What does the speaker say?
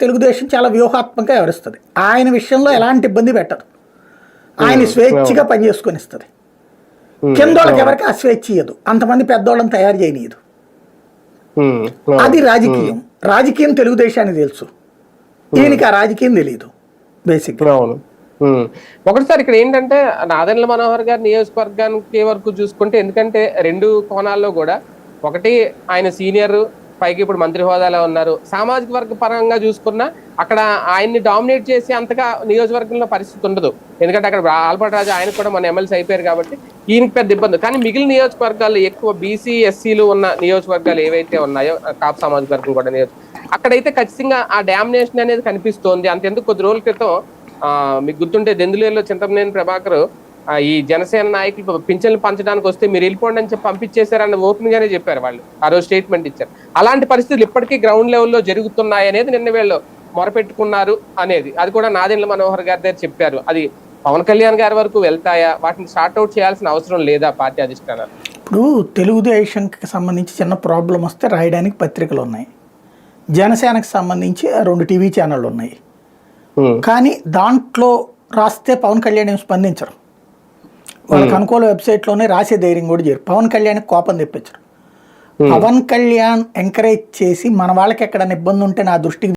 తెలుగుదేశం చాలా వ్యూహాత్మకంగా వ్యవహరిస్తుంది. ఆయన విషయంలో ఎలాంటి ఇబ్బంది పెట్టదు. ఆయన స్వేచ్ఛగా పనిచేసుకొని ఇస్తుంది ఉమ్, కింద వాళ్ళకి ఎవరికి ఆ స్వేచ్ఛ ఇయ్యదు. అంతమంది పెద్దోళ్ళని తయారు చేయనీయదు. అది రాజకీయం. రాజకీయం తెలుగుదేశానికి తెలుసు. ఈయనకి ఆ రాజకీయం తెలియదు బేసిక్. ఒకటిసారి ఇక్కడ ఏంటంటే నాదెండ్ల మనోహర్ గారి నియోజకవర్గానికి వరకు చూసుకుంటే ఎందుకంటే రెండు కోణాల్లో కూడా ఒకటి ఆయన సీనియర్ పైకి ఇప్పుడు మంత్రి హోదాలో ఉన్నారు. సామాజిక వర్గ పరంగా చూసుకున్నా అక్కడ ఆయన్ని డామినేట్ చేసి అంతగా నియోజకవర్గంలో పరిస్థితి ఉండదు. ఎందుకంటే అక్కడ ఆల్బర్ట్ రాజు ఆయన కూడా మన ఎమ్మెల్సీ అయిపోయారు కాబట్టి ఈయనకి పెద్ద ఇబ్బంది. కానీ మిగిలిన నియోజకవర్గాలు ఎక్కువ బీసీ ఎస్సీలు ఉన్న నియోజకవర్గాలు ఏవైతే ఉన్నాయో కాపు సామాజిక వర్గం కూడా నియోజక అక్కడైతే ఖచ్చితంగా ఆ డామినేషన్ అనేది కనిపిస్తోంది. అంతెందుకు కొద్ది రోజుల క్రితం మీకు గుర్తుంటే దెందులేలో చింతమనేని ప్రభాకర్ ఈ జనసేన నాయకులు పింఛన్లు పంచడానికి వస్తే మీరు వెళ్ళిపోండి అని చెప్పి పంపించేశారని ఓపెన్ గానే చెప్పారు వాళ్ళు. ఆ రోజు స్టేట్మెంట్ ఇచ్చారు. అలాంటి పరిస్థితులు ఇప్పటికీ గ్రౌండ్ లెవెల్లో జరుగుతున్నాయి అనేది నిన్న వీళ్ళు మొరపెట్టుకున్నారు అనేది. అది కూడా నాదెండ్ల మనోహర్ గారి దగ్గర చెప్పారు. అది పవన్ కళ్యాణ్ గారి వరకు వెళ్తాయా? వాటిని షార్ట్ అవుట్ చేయాల్సిన అవసరం లేదా పార్టీ అధిష్టానాలు? ఇప్పుడు తెలుగుదేశంకి సంబంధించి చిన్న ప్రాబ్లం వస్తే రాయడానికి పత్రికలు ఉన్నాయి. జనసేనకి సంబంధించి రెండు టీవీ ఛానళ్ళు ఉన్నాయి. కానీ దాంట్లో రాస్తే పవన్ కళ్యాణ్ ఏం స్పందించరు? వాళ్ళకి అనుకూల వెబ్సైట్లోనే రాసే ధైర్యం కూడా చేయరు. పవన్ కళ్యాణ్ కోపం తెప్పించరు. పవన్ కళ్యాణ్ ఎంకరేజ్ చేసి మన వాళ్ళకి ఎక్కడైనా ఇబ్బంది ఉంటే నా దృష్టికి